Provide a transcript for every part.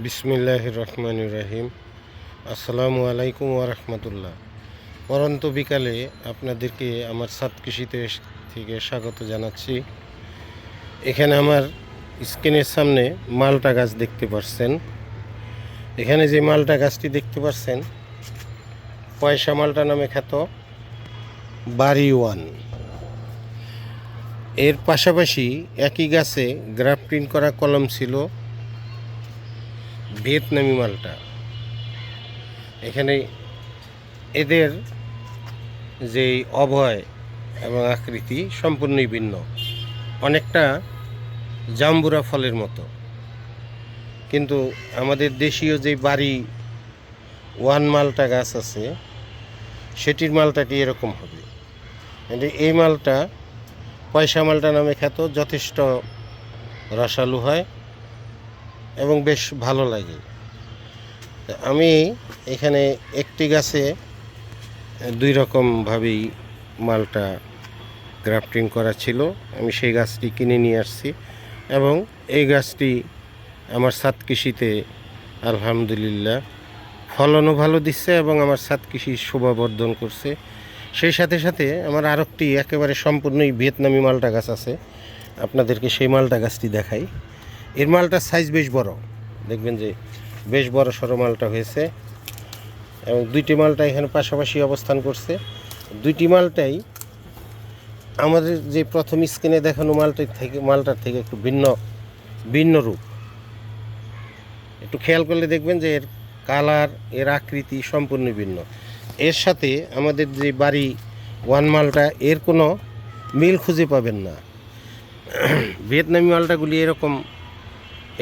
বিসমিল্লাহ রহমান রাহিম আসসালামু আলাইকুম ওরহমতুল্লাহ পরন্ত বিকালে আপনাদেরকে আমার সাত কৃষিতে থেকে স্বাগত জানাচ্ছি। এখানে আমার স্ক্রিনের সামনে মালটা গাছ দেখতে পাচ্ছেন এখানে যে মালটা গাছটি দেখতে পাচ্ছেন পয়সা মালটা নামে খ্যাত বাড়ি ওয়ান। এর পাশাপাশি একই গাছে গ্রাফটিং করা কলম ছিল। ভিয়েতনামি মালটা। এখানে এদের যেই অভয় এবং আকৃতি সম্পূর্ণই ভিন্ন। অনেকটা জাম্বুরা ফলের মতো। কিন্তু আমাদের দেশীয় যে বাড়ি ওয়ান মালটা গাছ আছে, সেটির মালটাটি এরকম হবে? কিন্তু এই মালটা পয়সা মালটা নামে খ্যাত, যথেষ্ট রসালু হয়। এবং বেশ ভালো লাগে। আমি এখানে একটি গাছে দুই রকমভাবেই মালটা গ্রাফটিং করা ছিল। আমি সেই গাছটি কিনে নিয়ে আসছি এবং এই গাছটি আমার সাত কৃষিতে আলহামদুলিল্লাহ ফলনও ভালো দিচ্ছে এবং আমার সাত কৃষি শোভাবর্ধন করছে। সেই সাথে সাথে আমার আরেকটি একেবারে সম্পূর্ণই ভিয়েতনামি মালটা গাছ আছে। আপনাদেরকে সেই মালটা গাছটি দেখাই। এর মালটার সাইজ বেশ বড়। দেখবেন যে বেশ বড় সড়ো মালটা হয়েছে। এবং দুইটি মালটা এখানে পাশাপাশি অবস্থান করছে। দুইটি মালটাই আমাদের যে প্রথম স্ক্রিনে দেখানো মালটার থেকে মালটার থেকে একটু ভিন্ন ভিন্ন রূপ। একটু খেয়াল করলে দেখবেন যে এর কালারের আকৃতি সম্পূর্ণ ভিন্ন। এর সাথে আমাদের যে বাড়ি ওয়ান মালটা, এর কোনো মিল খুঁজে পাবেন না। ভিয়েতনামি মালটাগুলি এরকম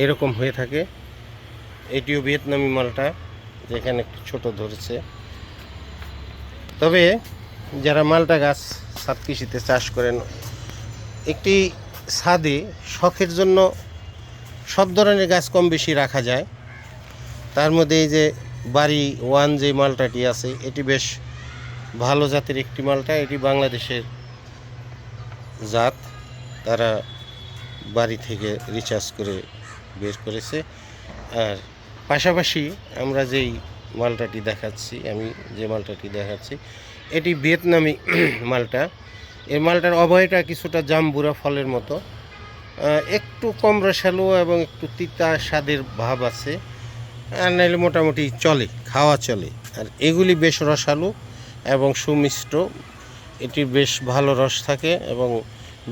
এরকম হয়ে থাকে। এটিও ভিয়েতনামি মালটা, যেখানে একটু ছোট ধরেছে। তবে যারা মালটা গাছ ছাদ কৃষিতে চাষ করেন, একটি ছাদে শখের জন্য সব ধরনের গাছ কম বেশি রাখা যায়। তার মধ্যে এই যে বাড়ি ওয়ান যে মালটাটি আছে, এটি বেশ ভালো জাতের একটি মালটা। এটি বাংলাদেশের জাত। তারা বাড়ি থেকে রিচার্জ করে বের করেছে। আর পাশাপাশি আমরা যেই মালটাটি দেখাচ্ছি, আমি যে মালটাটি দেখাচ্ছি, এটি ভিয়েতনামি মালটা। এই মালটার অভয়টা কিছুটা জাম্বুরা ফলের মতো। একটু কম রসালো এবং একটু তিতা স্বাদের ভাব আছে। আর নাহলে মোটামুটি চলে, খাওয়া চলে। আর এগুলি বেশ রসালো এবং সুমিষ্ট। এটি বেশ ভালো রস থাকে এবং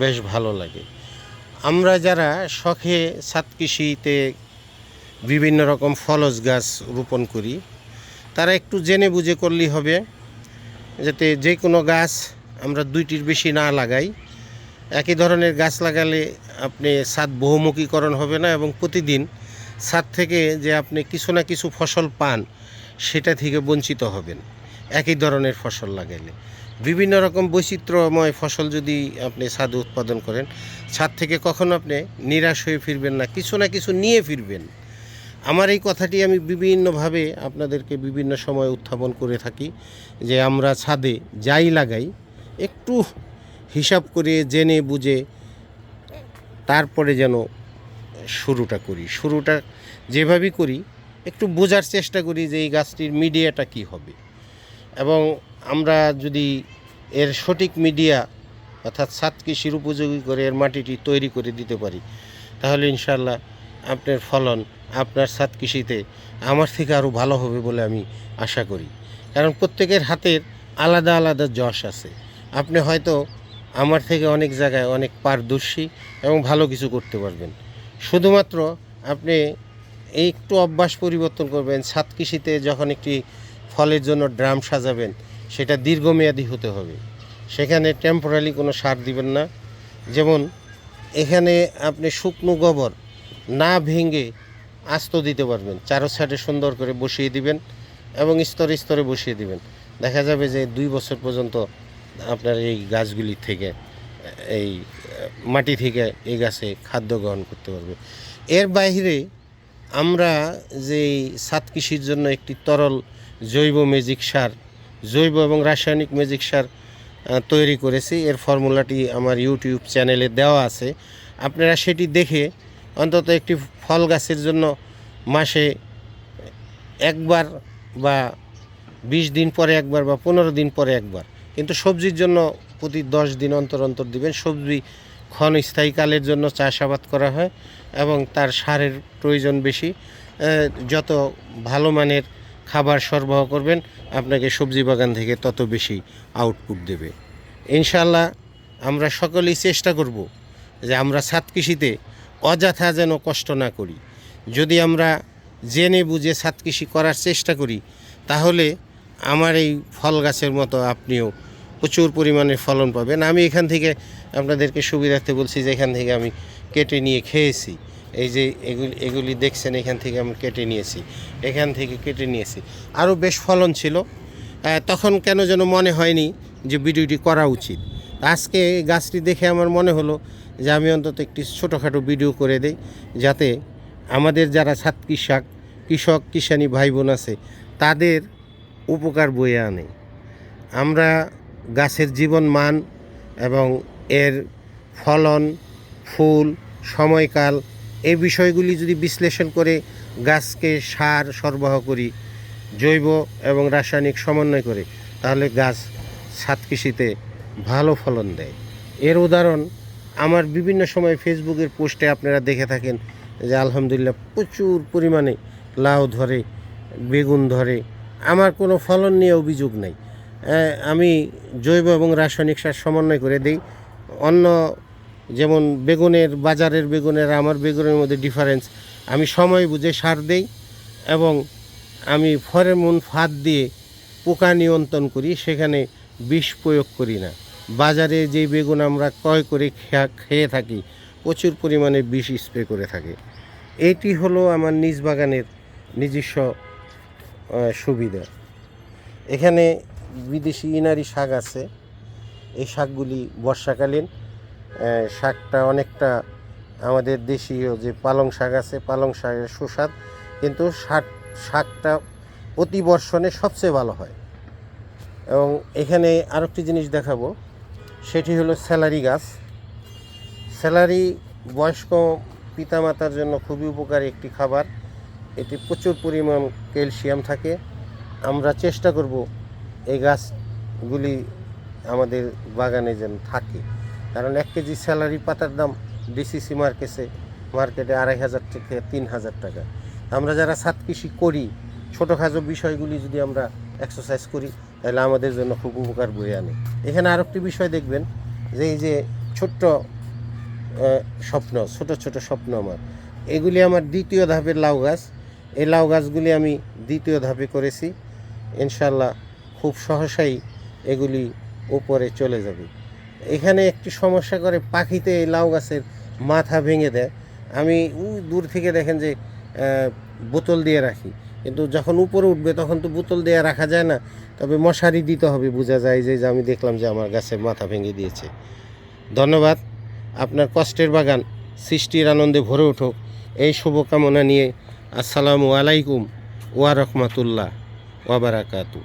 বেশ ভালো লাগে। আমরা যারা শখে ছাদ কৃষিতে বিভিন্ন রকম ফলজ গাছ রোপণ করি, তারা একটু জেনে বুঝে করলেই হবে যাতে যে কোনো গাছ আমরা দুইটির বেশি না লাগাই। একই ধরনের গাছ লাগালে আপনি ছাদ বহুমুখীকরণ হবে না এবং প্রতিদিন ছাদ থেকে যে আপনি কিছু না কিছু ফসল পান, সেটা থেকে বঞ্চিত হবেন। একই ধরনের ফসল লাগাইলে। বিভিন্ন রকম বৈচিত্র্যময় ফসল যদি আপনি ছাদে উৎপাদন করেন ছাদ থেকে কখনো আপনি নিরাশ হয়ে ফিরবেন না, কিছু না কিছু নিয়ে ফিরবেন। আমার এই কথাটি আমি বিভিন্নভাবে আপনাদেরকে বিভিন্ন সময় উত্থাপন করে থাকি যে আমরা ছাদে যাই লাগাই, একটু হিসাব করে জেনে বুঝে তারপরে যেন শুরুটা করি। শুরুটা যেভাবেই করি, একটু বোঝার চেষ্টা করি যে এই গাছটির মিডিয়াটা কি হবে। এবং আমরা যদি এর সঠিক মিডিয়া অর্থাৎ সাত কৃষির উপযোগী করে এর মাটিটি তৈরি করে দিতে পারি, তাহলে ইনশাল্লাহ আপনার ফলন, আপনার সাত কৃষিতে আমার থেকে আরও ভালো হবে বলে আমি আশা করি। কারণ প্রত্যেকের হাতের আলাদা আলাদা যশ আছে। আপনি হয়তো আমার থেকে অনেক জায়গায় অনেক পারদর্শী এবং ভালো কিছু করতে পারবেন। শুধুমাত্র আপনি একটু অভ্যাস পরিবর্তন করবেন, সাত কৃষিতে যখন একটি ফলের জন্য ড্রাম সাজাবেন সেটা দীর্ঘমেয়াদী হতে হবে। সেখানে টেম্পোরারি কোনো সার দিবেন না। যেমন এখানে আপনি শুকনো গোবর না ভেঙে আস্ত দিতে পারবেন। চারো সাইডে সুন্দর করে বসিয়ে দিবেন এবং স্তরে স্তরে বসিয়ে দিবেন। দেখা যাবে যে দুই বছর পর্যন্ত আপনার এই গাছগুলি থেকে, এই মাটি থেকে এই গাছে খাদ্য গ্রহণ করতে পারবে। এর বাইরে আমরা যে সাত কৃষির জন্য একটি তরল জৈব ম্যাজিক সার জৈব এবং রাসায়নিক ম্যাজিক সার তৈরি করেছি। এর ফর্মুলাটি আমার ইউটিউব চ্যানেলে দেওয়া আছে। আপনারা সেটি দেখে অন্তত একটি ফল গাছের জন্য মাসে একবার বা বিশ দিন পরে একবার বা পনেরো দিন পরে একবার। কিন্তু সবজির জন্য প্রতি দশ দিন অন্তর অন্তর দিবেন। সবজি ক্ষণস্থায়ীকালের জন্য চাষাবাদ করা হয় এবং তার সারের প্রয়োজন বেশি। যত ভালো মানের খাবার সরবরাহ করবেন, আপনাকে সবজি বাগান থেকে তত বেশি আউটপুট দেবে। ইনশাল্লাহ আমরা সকলেই চেষ্টা করব যে আমরা ছাদ কৃষিতে অযথা যেন কষ্ট না করি। যদি আমরা জেনে বুঝে ছাদ কৃষি করার চেষ্টা করি, তাহলে আমার এই ফল গাছের মতো আপনিও প্রচুর পরিমাণে ফলন পাবেন। আমি এখান থেকে আপনাদেরকে সুবিধার্থে বলছি যে এখান থেকে আমি কেটে নিয়ে খেয়েছি। এই যে এগুলি এগুলি দেখছেন এখান থেকে আমি কেটে নিয়েছি। এখান থেকে কেটে নিয়েছি। আরও বেশ ফলন ছিল। তখন কেন যেন মনে হয়নি যে ভিডিওটি করা উচিত। আজকে গাছটি দেখে আমার মনে হলো যে আমি অন্তত একটি ছোটোখাটো ভিডিও করে দেই, যাতে আমাদের যারা ছাদ কৃষক কৃষক, কিষানি ভাই বোন আছে, তাদের উপকার বয়ে আনে। আমরা গাছের জীবন মান এবং এর ফলন, ফুল, সময়কাল এই বিষয়গুলি যদি বিশ্লেষণ করে গাছকে সার সরবরাহ করি, জৈব এবং রাসায়নিক সমন্বয় করে, তাহলে গাছ ছাদ কৃষিতে ভালো ফলন দেয়। এর উদাহরণ আমার বিভিন্ন সময় ফেসবুকের পোস্টে আপনারা দেখে থাকেন যে আলহামদুলিল্লাহ প্রচুর পরিমাণে লাউ ধরে, বেগুন ধরে, আমার কোনো ফলন নিয়ে অভিযোগ নাই। আমি জৈব এবং রাসায়নিক সার সমন্বয় করে দেই। অন্য যেমন বেগুনের, বাজারের বেগুনের, আমার বেগুনের মধ্যে ডিফারেন্স আমি সময় বুঝে সার দেই এবং আমি ফরেমন ফাঁদ দিয়ে পোকা নিয়ন্ত্রণ করি, সেখানে বিষ প্রয়োগ করি না। বাজারে যে বেগুন আমরা ক্রয় করে খেয়া- থাকি, প্রচুর পরিমাণে বিষ স্প্রে করে থাকে। এটি হলো আমার নিজ বাগানের নিজস্ব সুবিধা। এখানে বিদেশি ইনারি শাক আছে। এই শাকগুলি বর্ষাকালীন শাকটা অনেকটা আমাদের দেশীয় যে পালং শাক আছে, পালং শাকের সুস্বাদ, কিন্তু শাক, শাকটা অতি বর্ষণে সবচেয়ে ভালো হয়। এবং এখানে আরেকটি জিনিস দেখাবো, সেটি হলো স্যালারি গাছ। স্যালারি বয়স্ক পিতামাতার জন্য খুবই উপকারী একটি খাবার। এতে প্রচুর পরিমাণ ক্যালসিয়াম থাকে। আমরা চেষ্টা করব এই গাছগুলি আমাদের বাগানে যেন থাকে। কারণ এক কেজি স্যালারি পাতার দাম ডিসিসি মার্কেটে মার্কেটে আড়াই হাজার থেকে তিন হাজার টাকা। আমরা যারা সাত কৃষি করি, ছোটোখাটো বিষয়গুলি যদি আমরা এক্সারসাইজ করি, তাহলে আমাদের জন্য খুব উপকার বয়ে আনে। এখানে আরেকটি বিষয় দেখবেন, যে এই যে ছোট্ট স্বপ্ন, ছোট ছোট স্বপ্ন আমার, এগুলি আমার দ্বিতীয় ধাপের লাউ গাছ। এই লাউ গাছগুলি আমি দ্বিতীয় ধাপে করেছি। ইনশাল্লাহ খুব সহসাই এগুলি উপরে চলে যাবে। এখানে একটি সমস্যা করে, পাখিতে এই লাউ গাছের মাথা ভেঙে দেয়। আমি দূর থেকে দেখেন যে বোতল দিয়ে রাখি। কিন্তু যখন উপরে উঠবে তখন তো বোতল দিয়ে রাখা যায় না। তবে মশারি দিতে হবে, বোঝা যায় যে আমি দেখলাম যে আমার গাছের মাথা ভেঙে দিয়েছে। ধন্যবাদ। আপনার কষ্টের বাগান সৃষ্টির আনন্দে ভরে উঠুক। এই শুভকামনা নিয়ে আসসালামু আলাইকুম ওয়া রহমাতুল্লাহ ওয়া বারাকাতু।